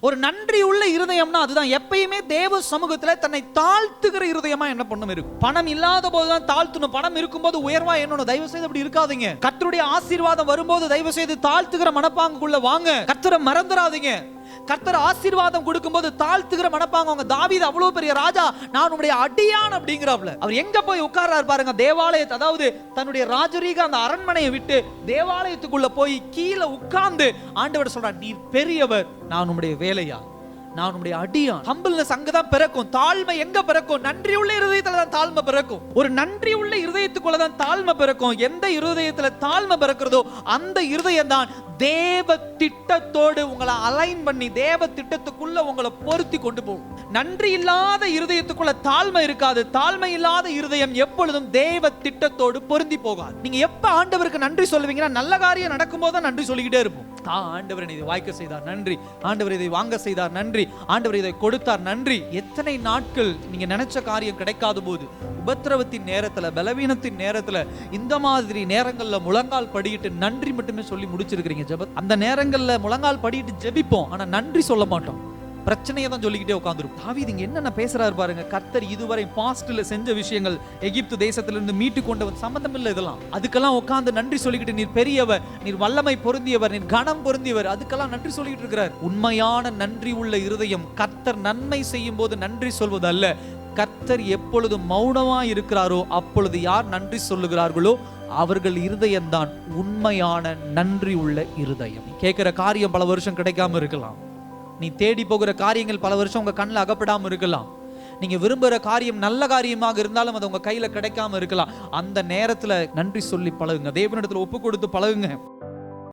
ஒரு நன்றி உள்ள இருதயம்னா அதுதான். எப்பயுமே தேவ சமூகத்துல தன்னை தாழ்த்துகிற இருதயமா என்ன பண்ணும் இருக்கும். பணம் இல்லாத போதுதான் தாழ்த்தணும். பணம் இருக்கும்போது உயர்வா என்னோட தயவு செய்து அப்படி இருக்காதீங்க. கத்தருடைய ஆசீர்வாதம் வரும்போது தயவு செய்து தாழ்த்துகிற மனப்பாங்குக்குள்ள வாங்க. கத்தரை மறந்துடாதீங்க. கர்த்தர் ஆசீர்வாதம் கொடுக்கும்போது தாழ்த்துகிற மனப்பாங்க. அவங்க தாவீது அவ்வளவு பெரிய ராஜா. நான் உடைய அடியான் அப்படிங்கிறாப்ல அவர் எங்க போய் உட்கார்றாரு பாருங்க தேவாலயத்தை அதாவது தன்னுடைய ராஜரீக அந்த அரண்மனையை விட்டு தேவாலயத்துக்குள்ள போய் கீழே உட்கார்ந்து ஆண்டவர் சொல்றார் நீ பெரியவர் நான் உன்னுடைய வேலையா நான் உன்னுடைய அடியான். ஹம்பிள்னஸ் அங்கதான் பிறக்கும். தாழ்மை எங்க பிறக்கும்? நன்றி உள்ள இருதயத்துல தான் தாழ்மை பிறக்கும். ஒரு நன்றி உள்ள இருதயத்துக்குள்ள தான் தாழ்மை பிறக்கும். எந்த இருதயத்துல தாழ்மை பிறக்கிறதோ அந்த இருதயம் தான் தேவ திட்டத்தோடு உங்களை அலைன் பண்ணி தேவ திட்டத்துக்குள்ள உங்களை பொருத்தி கொண்டு போகும். நன்றி இல்லாத இருதயத்துக்குள்ள தாழ்மை இருக்காது. தாழ்மை இல்லாத இருதயம் எப்பொழுதும் தேவ திட்டத்தோடு பொருந்தி போகாது. நீங்க எப்ப ஆண்டவருக்கு நன்றி சொல்லுவீங்கன்னா நல்ல காரியம் நடக்கும்போது தான் நன்றி சொல்லிக்கிட்டே இருப்போம். ஆ ஆண்டவர் இதை வாய்க்க செய்தார். நன்றி. ஆண்டவர் இதை வாங்க செய்தார். நன்றி. ஆண்டவர் இதை கொடுத்தார். நன்றி. எத்தனை நாட்கள் நீங்க நினைச்ச காரியம் கிடைக்காத போது உபத்திரவத்தின் நேரத்துல பலவீனத்தின் நேரத்துல இந்த மாதிரி நேரங்கள்ல முழங்கால் படியிட்டு நன்றி மட்டுமே சொல்லி முடிச்சிருக்கிறீங்க. ஜெபத் அந்த நேரங்களில் முழங்கால் படிட்டு ஜெபிப்போம். ஆனால் நன்றி சொல்ல மாட்டோம். பிரச்சனையை தான் சொல்லிக்கிட்டே உட்காந்துருக்கும் தாவீது இங்கே என்னென்ன பேசுறாரு பாருங்க. கர்த்தர் இதுவரை பாஸ்ட்ல செஞ்ச விஷயங்கள் எகிப்து தேசத்திலிருந்து மீட்டு கொண்டவன் சம்மந்தம் இல்லை இதெல்லாம். அதுக்கெல்லாம் உட்காந்து நன்றி சொல்லிக்கிட்டு நீர் பெரியவர் நீர் வல்லமை பொருந்தியவர் நீர் கனம் பொருந்தியவர். அதுக்கெல்லாம் நன்றி சொல்லிக்கிட்டு இருக்கிறார். உண்மையான நன்றி உள்ள இருதயம் கர்த்தர் நன்மை செய்யும் போது நன்றி சொல்வது அல்ல கர்த்தர் எப்பொழுது மௌனமாக இருக்கிறாரோ அப்பொழுது யார் நன்றி சொல்லுகிறார்களோ அவர்கள் இருதயம்தான் உண்மையான நன்றி உள்ள இருதயம். கேட்குற காரியம் பல வருஷம் கிடைக்காம இருக்கலாம். நீ தேடி போகிற காரியங்கள் பல வருஷம் உங்க கண்ணில் அகப்படாமல் இருக்கலாம். நீங்க விரும்புகிற காரியம் நல்ல காரியமாக இருந்தாலும் அது உங்கள் கையில் கிடைக்காம இருக்கலாம். அந்த நேரத்தில் நன்றி சொல்லி பழகுங்க. தேவனிடத்தில் ஒப்பு கொடுத்து பழகுங்க.